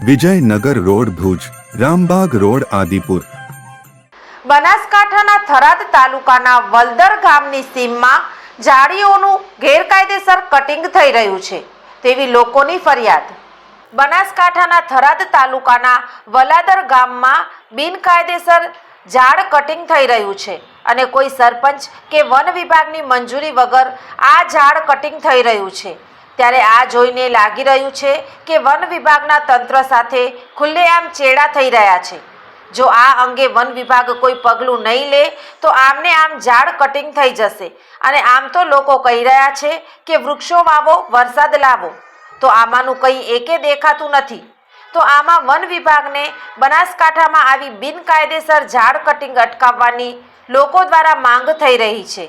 Vijaynagar road Bhuj, Rambag road Adipur. બનાસકાંઠાના થરાદ તાલુકાના વલદર ગામની સીમમાં જાળીઓનું ગેરકાયદેસર કટિંગ થઈ રહ્યું છે, તેવી લોકોની ફરિયાદ. બનાસકાંઠાના થરાદ તાલુકાના વલાદર ગામમાં બિનકાયદેસર ઝાડ કટિંગ થઈ રહ્યું છે અને કોઈ સરપંચ કે વન વિભાગની મંજૂરી વગર આ ઝાડ કટિંગ થઈ રહ્યું છે. ત્યારે આ જોઈને લાગી રહ્યું છે કે વન વિભાગના તંત્ર સાથે ખુલ્લેઆમ ચેડા થઈ રહ્યા છે. જો આ અંગે વન વિભાગ કોઈ પગલું નહીં લે, તો આમને આમ ઝાડ કટિંગ થઈ જશે. અને આમ તો લોકો કહી રહ્યા છે કે વૃક્ષો વાવો, વરસાદ લાવો. તો આમાંનું કંઈ એકે દેખાતું નથી. તો આમાં વન વિભાગને બનાસકાંઠામાં આવી બિનકાયદેસર ઝાડ કટિંગ અટકાવવાની લોકો દ્વારા માંગ થઈ રહી છે.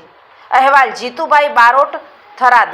અહેવાલ જીતુભાઈ બારોટ, થરાદ.